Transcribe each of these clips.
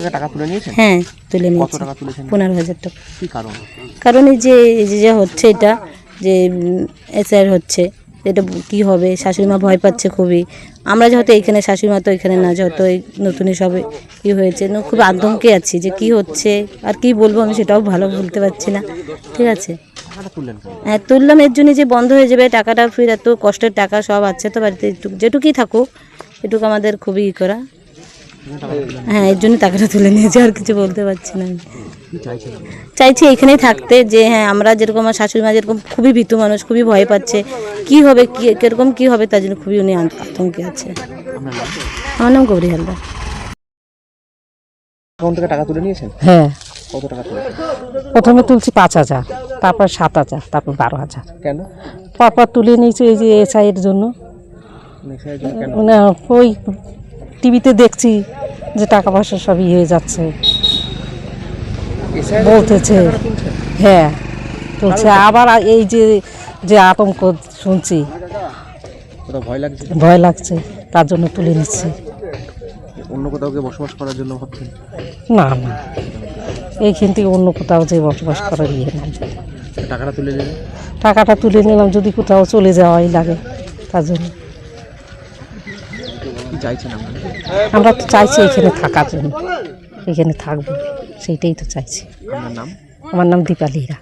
থেকে টাকা তুলে নিয়েছেন? হ্যাঁ তুলে কত টাকা তুলেছেন? পনেরো হাজার টাকা। কি কারণ? কারণ এই যে এই যে যা হচ্ছে এটা যে এসআর হচ্ছে এটা কি হবে? শাশুড়ি মা ভয় পাচ্ছে খুবই। আমরা যেহেতু এইখানে শাশুড়ি মা তো এখানে না যেহেতু এই নতুনই সবে কি হয়েছে না খুব আতঙ্কে আছি যে কি হচ্ছে আর কি বলব আমি সেটাও ভালো বলতে পারছি না। ঠিক আছে? হ্যাঁ তুললাম এর জন্য যে বন্ধ হয়ে যাবে টাকাটা ফির এত কষ্টের টাকা সব আছে তো বাড়িতে যেটুকুই থাকুক এটুকু আমাদের খুবই ই করা। হ্যাঁ এর জন্য টাকাটা তুলে নিয়েছি আর কিছু বলতে পারছি না আমি? চাইছি এখানেই থাকতে যে হ্যাঁ আমরা যেরকম আমার শাশুড়ি মা যেরকম খুবই ভীতু মানুষ খুবই ভয় পাচ্ছে কি হবে কি কীরকম কি হবে তার জন্য খুবই উনি আত- আতঙ্কে আছে। আমার নাম গৌরী হালদার। অ্যাকাউন্ট থেকে টাকা তুলে নিয়েছেন? হ্যাঁ। কত টাকা তুলেছেন প্রথমে তুলছি পাঁচ হাজার তারপর সাত হাজার তারপর বারো হাজার। কেন? পরপর তুলে নিয়েছি এই যে এসআই এর জন্য। মানে ওই টিভিতে দেখছি যে টাকা পয়সা সব ইয়ে হয়ে যাচ্ছে। বলতেছে। হ্যাঁ তুলছে আবার এই যে যে আতঙ্ক শুনছি। ভয় লাগছে? ভয় লাগছে তার জন্য তুলে নিচ্ছি। অন্য কোথাও গিয়ে বসবাস করার জন্য ভাবছেন? না না। এইখান থেকে অন্য কোথাও যে বসবাস করার ইয়ে নাই। টাকাটা তুলে নিলেন? টাকাটা তুলে নিলাম যদি কোথাও চলে যাওয়াই লাগে তার জন্য। চাইছেন আপনারা? আমরা তো চাইছি এখানে থাকার জন্য। এখানে থাকব। সেইটাই তো চাইছি। আপনার নাম? আমার নাম দীপালি হীরা।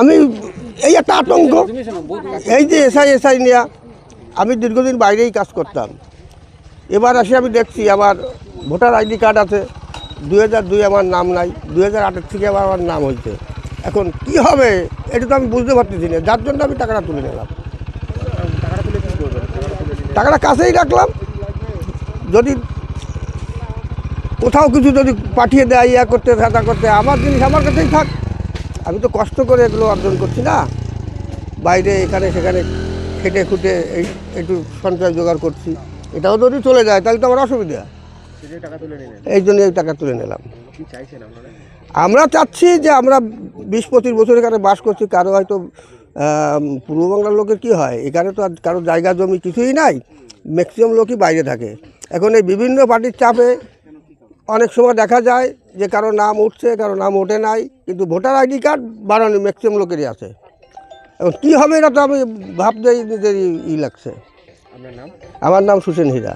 আমি এই একটা আতঙ্ক। এই যে এসআই এসআই নেয়া আমি দীর্ঘদিন বাইরেই কাজ করতাম। এবার আসি আমি দেখছি আমার ভোটার আইডি কার্ড আছে। দুই হাজার দুই আমার নাম নাই। দুই হাজার আটের থেকে আবার আমার নাম হয়েছে। এখন কি হবে, এটা তো আমি বুঝতে পারতেছি না। যার জন্য আমি টাকাটা তুলে নিলাম। টাকাটা কাছেই রাখলাম। যদি কোথাও কিছু যদি পাঠিয়ে দেয়, ইয়া করতে থাকা করতে, আমার জিনিস আমার কাছেই থাক। আমি তো কষ্ট করে এগুলো অর্জন করছি না। বাইরে এখানে সেখানে খেটে খুটে এই একটু সঞ্চয় জোগাড় করছি। এটাও যদি চলে যায়, তাহলে তো আমার অসুবিধা। এই জন্য এই টাকা তুলে নিলাম। আমরা চাচ্ছি যে আমরা বিশ পঁচিশ বছর এখানে বাস করছি কারও হয়তো পূর্ব বাংলার লোকের কী হয়? এখানে তো আর কারও জায়গা জমি কিছুই নাই। ম্যাক্সিমাম লোকই বাইরে থাকে। এখন এই বিভিন্ন পার্টির চাপে অনেক সময় দেখা যায় যে কারও নাম উঠছে কারও নাম ওঠে নাই কিন্তু ভোটার আইডি কার্ড বানানো ম্যাক্সিমাম লোকেরই আছে। এখন কী হবে এটা তো আমি ভাবতেই নিজের ই লাগছে। আমার নাম সুসেন হীরা।